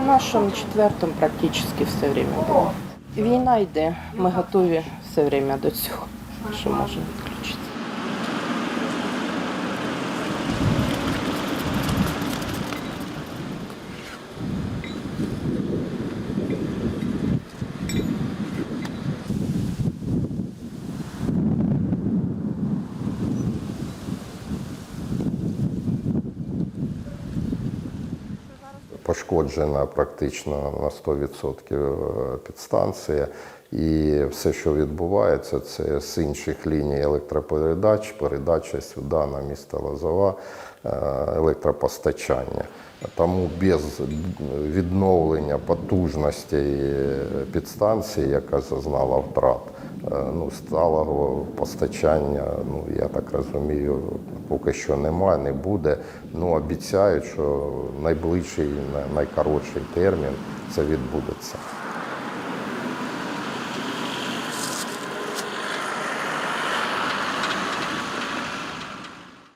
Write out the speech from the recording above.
нашому четвертому практично все время було. Війна йде, ми готові все время до цього, що може пошкоджена практично на 100% підстанція. І все, що відбувається, це з інших ліній електропередач, передача сюди на місто Лозова, е, електропостачання. Тому без відновлення потужності підстанції, яка зазнала втрат, е, ну, сталого постачання, ну я так розумію, поки що немає, не буде. Ну обіцяють, що найближчий, най- найкоротший термін це відбудеться.